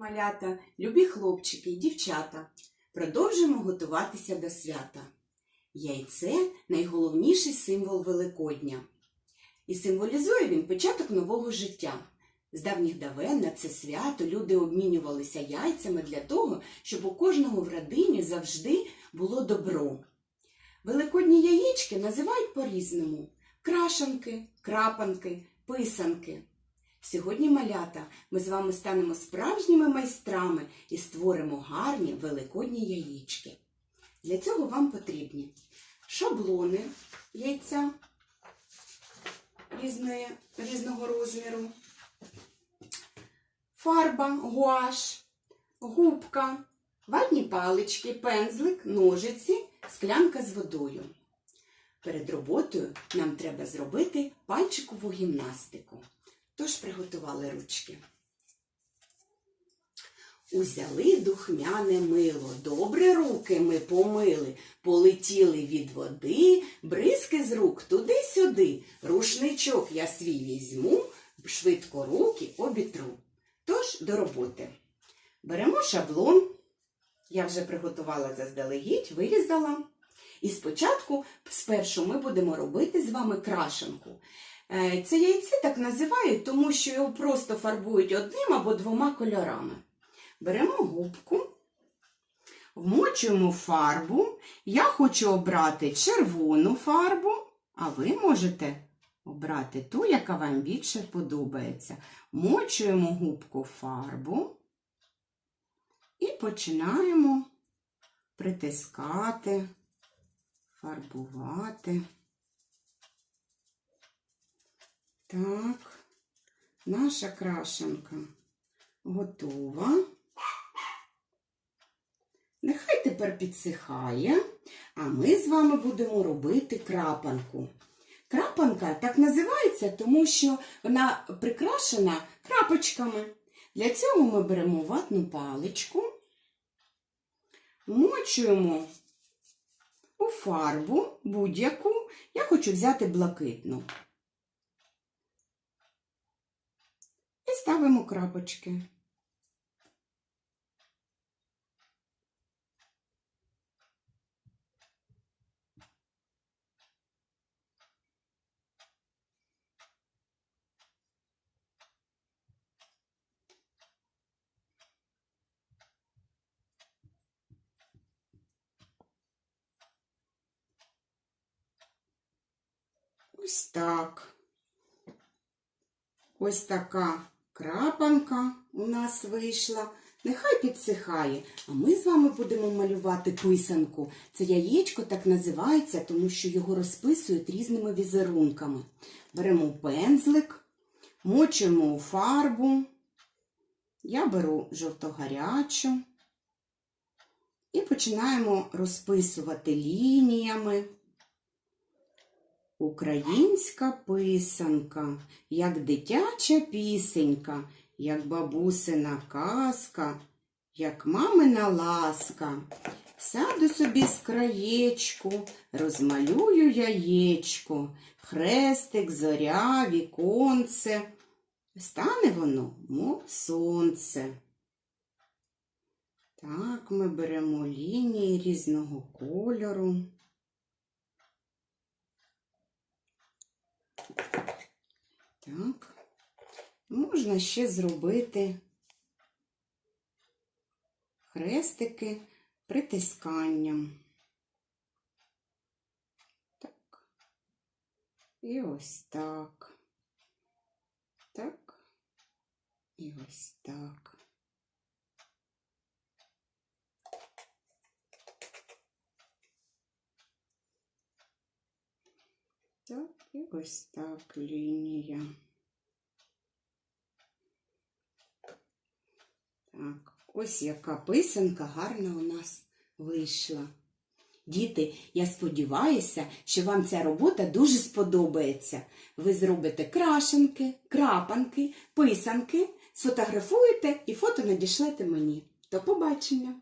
Малята, любі хлопчики і дівчата, продовжуємо готуватися до свята. Яйце найголовніший символ Великодня. І символізує він початок нового життя. З давніх давен на це свято люди обмінювалися яйцями для того, щоб у кожного в родині завжди було добро. Великодні яєчки називають по-різному: крашанки, крапанки, писанки. Сьогодні, малята, ми з вами станемо справжніми майстрами і створимо гарні великодні яєчки. Для цього вам потрібні шаблони яйця різної, різного розміру, фарба, гуаш, губка, ватні палички, пензлик, ножиці, склянка з водою. Перед роботою нам треба зробити пальчикову гімнастику. Тож приготували ручки. Узяли духмяне мило, добре руки ми помили, полетіли від води, бризки з рук туди-сюди, рушничок я свій візьму, швидко руки обітру. Тож до роботи. Беремо шаблон, я вже приготувала заздалегідь, вирізала. І спочатку, спершу, ми будемо робити з вами крашенку. Е, Це яйце так називають, тому що його просто фарбують одним або двома кольорами. Беремо губку, вмочуємо фарбу. Я хочу обрати червону фарбу, а ви можете обрати ту, яка вам більше подобається. Мочуємо губку фарбу і починаємо притискати, фарбувати. Так, наша крашенка готова. Нехай тепер підсихає, а ми з вами будемо робити крапанку. Крапанка так називається, тому що вона прикрашена крапочками. Для цього ми беремо ватну паличку, мочуємо у фарбу будь-яку. Я хочу взяти блакитну. Ставимо крапочки. Ось так. Ось така крапанка у нас вийшла. Нехай підсихає, а ми з вами будемо малювати писанку. Це яєчко так називається, тому що його розписують різними візерунками. Беремо пензлик, мочуємо у фарбу. Я беру жовто-гарячу і починаємо розписувати лініями. Українська писанка, як дитяча пісенька, як бабусина казка, як мамина ласка. Сяду собі з краєчку, розмалюю яєчко, хрестик, зоря, віконце. Стане воно, мов сонце. Так, ми беремо лінії різного кольору. Так, можна ще зробити хрестики притисканням. Так. І ось так. Так. І ось так. Так, і ось так лінія. Так, ось яка писанка гарна у нас вийшла. Діти, я сподіваюся, що вам ця робота дуже сподобається. Ви зробите крашенки, крапанки, писанки, сфотографуєте і фото надішлете мені. До побачення!